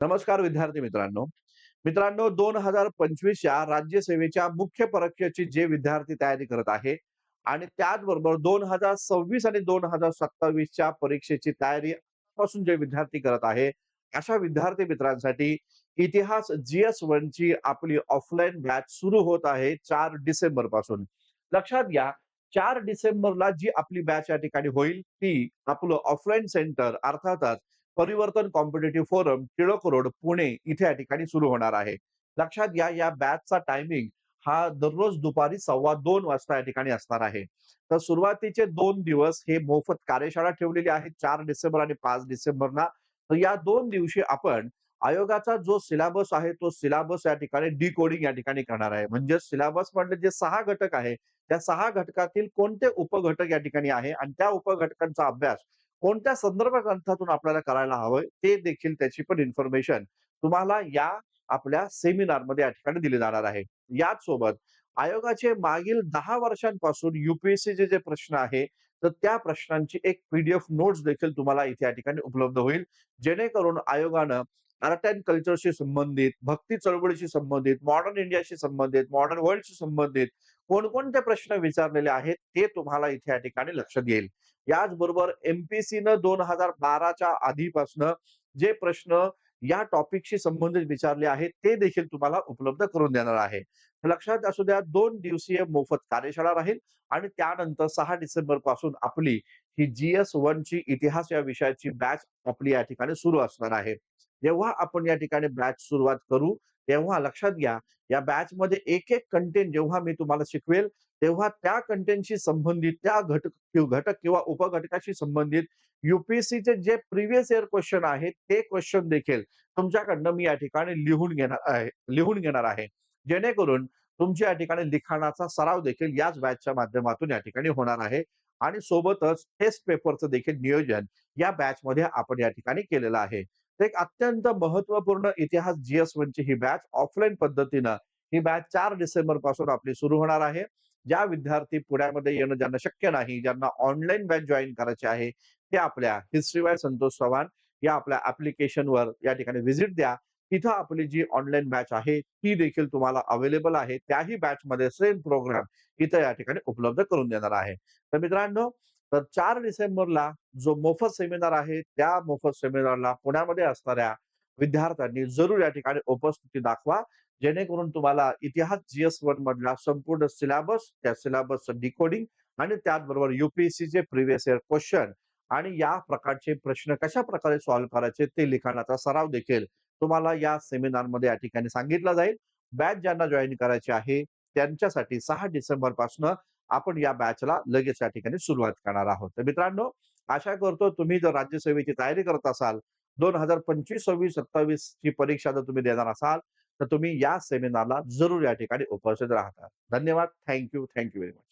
नमस्कार विद्यार्थी मित्रांनो. मित्रांनो दोन हजार पंचवीसच्या राज्यसेवेच्या मुख्य परीक्षेची जे विद्यार्थी तयारी करत आहे आणि त्याचबरोबर दोन हजार सव्वीस आणि दोन हजार सत्तावीसच्या परीक्षेची तयारी पासून जे विद्यार्थी करत आहे अशा विद्यार्थी मित्रांसाठी इतिहास जीएस वन ची आपली ऑफलाईन बॅच सुरू होत आहे चार डिसेंबरपासून. लक्षात घ्या चार डिसेंबरला जी आपली बॅच या ठिकाणी होईल ती आपलं ऑफलाईन सेंटर अर्थातच परिवर्तन competitive forum Tilak road Pune इथे या ठिकाणी सुरू होणार आहे. लक्षात घ्या या बॅचचा टायमिंग हा दररोज दुपारी सव्वा दोन वाजता या ठिकाणी असणार आहे. तर सुरुवातीचे दोन दिवस हे मोफत कार्यशाळा ठेवलेली आहे चार डिसेंबर आणि पाच डिसेंबरला. तर या दोन दिवशी आपण आयोगाचा जो सिलेबस आहे तो सिलेबस या ठिकाणी डिकोडिंग या ठिकाणी करणार आहे. म्हणजे सिलेबस म्हणजे जे सहा घटक आहे त्या सहा घटकातील कोणते उपघटक या ठिकाणी आहे? आणि त्या उपघटकांचा अभ्यास कोणत्या संदर्भ ग्रंथातून आपल्याला करायला हवं ते देखील त्याची पण इन्फॉर्मेशन तुम्हाला या आपल्या सेमिनारमध्ये या ठिकाणी दिले जाणार आहे. याच सोबत आयोगाचे मागील दहा वर्षांपासून युपीएससीचे जे प्रश्न आहे तर त्या प्रश्नांची एक पीडीएफ नोट्स देखील तुम्हाला इथे या ठिकाणी उपलब्ध होईल. जेणेकरून आयोगानं आर्ट अँड कल्चरशी संबंधित भक्ती चळवळीशी संबंधित मॉडर्न इंडियाशी संबंधित मॉडर्न वर्ल्डशी संबंधित कोणकोणते प्रश्न विचारलेले आहेत ते तुम्हाला इथे या ठिकाणी लक्षात येईल. याचबरोबर एमपीसीनं दोन हजार बाराच्या आधीपासनं जे प्रश्न या टॉपिकशी संबंधित विचारले आहेत ते देखील तुम्हाला उपलब्ध करून देणार आहे. लक्षात असू द्या दोन दिवसीय मोफत कार्यशाळा राहील आणि त्यानंतर सहा डिसेंबरपासून आपली ही जीएस वन ची इतिहास या विषयाची बॅच आपली या ठिकाणी सुरू असणार आहे. जेव्हा आपण या ठिकाणी बॅच सुरुवात करू तेव्हा लक्षात घ्या या बॅच मध्ये एक एक कंटेंट जेव्हा मी तुम्हाला शिकवेल तेव्हा त्या कंटेंटशी संबंधित त्या घटक घटक किंवा उपघटकाशी संबंधित युपीएससीचे जे प्रिव्हियस इयर क्वेश्चन आहेत ते क्वेश्चन देखील तुमच्याकडनं मी या ठिकाणी लिहून घेणार आहे लिहून घेणार आहे. जेणेकरून तुमच्या या ठिकाणी लिखाणाचा सराव देखील याच बॅचच्या माध्यमातून या ठिकाणी होणार आहे आणि सोबतच टेस्ट पेपरचं देखील नियोजन या बॅच मध्ये आपण या ठिकाणी केलेलं आहे. एक अत्यंत महत्त्वपूर्ण इतिहास जीएस वनची ही बॅच ऑफलाईन पद्धतीनं ही बॅच चार डिसेंबरपासून आपली सुरू होणार आहे. ज्या विद्यार्थी पुण्यामध्ये येणं ज्यांना शक्य नाही ज्यांना ऑनलाईन बॅच जॉईन करायचे आहे ते आपल्या हिस्ट्री वाय संतोष चव्हाण या आपल्या ऍप्लिकेशनवर या ठिकाणी व्हिजिट द्या. तिथं आपली जी ऑनलाईन बॅच आहे ती देखील तुम्हाला अवेलेबल आहे. त्याही बॅच मध्ये सेम प्रोग्राम इथं या ठिकाणी उपलब्ध करून देणार आहे. तर मित्रांनो तर चार डिसेंबरला जो मोफत सेमिनार आहे त्या मोफत सेमिनारला पुण्यामध्ये असणाऱ्या विद्यार्थ्यांनी जरूर या ठिकाणी उपस्थिती दाखवा. जेणेकरून तुम्हाला इतिहास जीएस वन मधला संपूर्ण सिलेबस त्या सिलेबसचं डिकोडिंग आणि त्याचबरोबर युपीएससीचे प्रिव्हियस इयर क्वेश्चन आणि या प्रकारचे प्रश्न कशा प्रकारे सॉल्व्ह करायचे ते लिखाणाचा सराव देखील तुम्हाला या सेमिनारमध्ये या ठिकाणी सांगितला जाईल. बॅच ज्यांना जॉईन करायचे आहे त्यांच्यासाठी सहा डिसेंबरपासून आपण या बॅचला लगेच या ठिकाणी सुरुवात करणार आहोत. तर मित्रांनो आशा करतो तुम्ही जर राज्यसेवेची तयारी करत असाल दोन हजार पंचवीस सव्वीस सत्तावीस ची परीक्षा जर तुम्ही देणार असाल तर तुम्ही या सेमिनारला जरूर या ठिकाणी उपस्थित राहता. धन्यवाद. Thank you thank you very much